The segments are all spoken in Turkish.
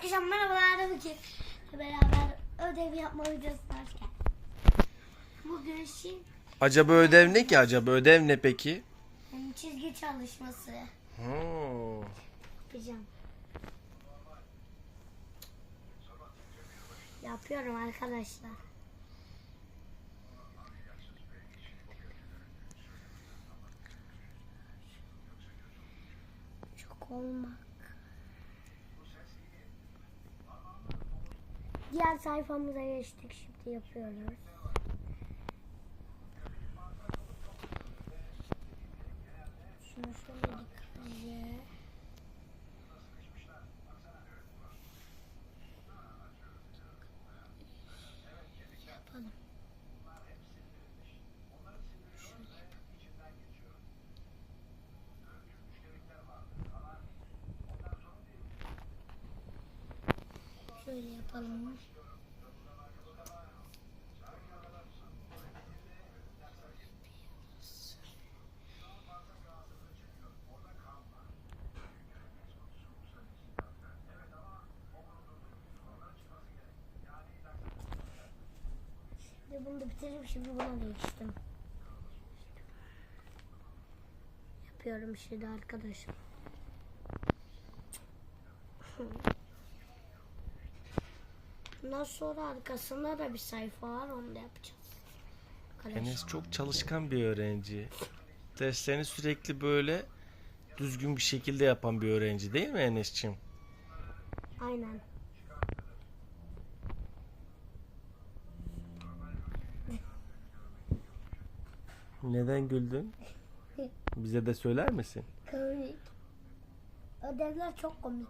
Arkadaşlar merhabalar bugün beraber ödev yapma videosuna hoş geldiniz. Bugün şimdi Acaba ödev ne ki acaba? Ödev ne peki? yani çizgi çalışması Hmm. yapacağım. Yapıyorum arkadaşlar. Çok olmak. Diğer sayfamıza geçtik şimdi yapıyoruz. Şunu şöyle dikkatlice. Yapalım. Şöyle yapalım. Bunu da bitirip şimdi buna geçtim. Yapıyorum şimdi arkadaşım. Bundan sonra arkasında da bir sayfa var onu da yapacağız. Arkadaşlar. Enes çok çalışkan bir öğrenci. Derslerini sürekli böyle düzgün bir şekilde yapan bir öğrenci değil mi Enes'ciğim? Aynen. Neden güldün? Bize de söyler misin? Komik. Ödevler çok komik.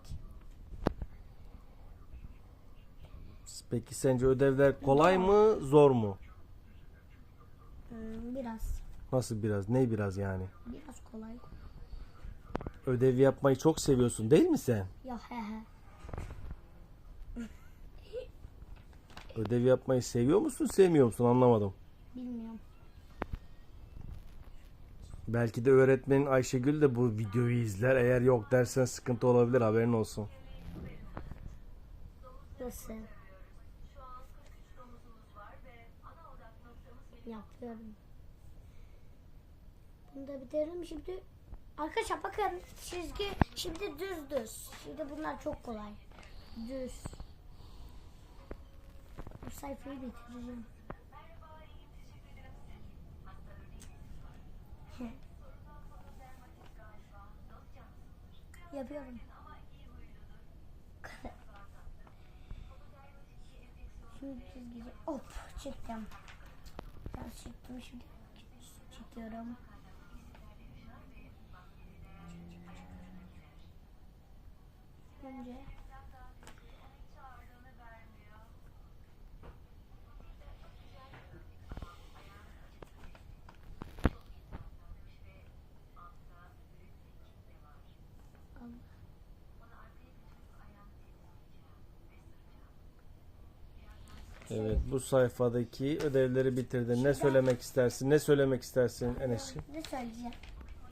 Peki sence ödevler kolay mı, zor mu? Hmm, biraz. Nasıl biraz? Ne biraz yani? Biraz kolay. Ödev yapmayı çok seviyorsun değil mi sen? Ya he he. Ödev yapmayı seviyor musun, sevmiyor musun? Anlamadım. Bilmiyorum. Belki de öğretmenin Ayşegül de bu videoyu izler. Eğer yok dersen sıkıntı olabilir haberin olsun. Nasıl? Yapıyorum. Bunu da bitirelim şimdi. Arkadaşlar bakın çizgi şimdi düz düz. Şimdi bunlar çok kolay. Düz. Bu sayfayı bitireceğim. Yapıyorum. Şimdi çizgiyi hop çektim. Biraz çektim şimdi çekiyorum. Önce Evet bu sayfadaki ödevleri bitirdin. Ne söylemek istersin? Ne söylemek istersin Enes'ciğim? ne söyleyeceğim?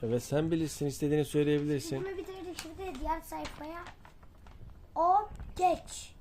Evet sen bilirsin istediğini söyleyebilirsin. Bunu bitirdik şimdi diğer sayfaya. O geç.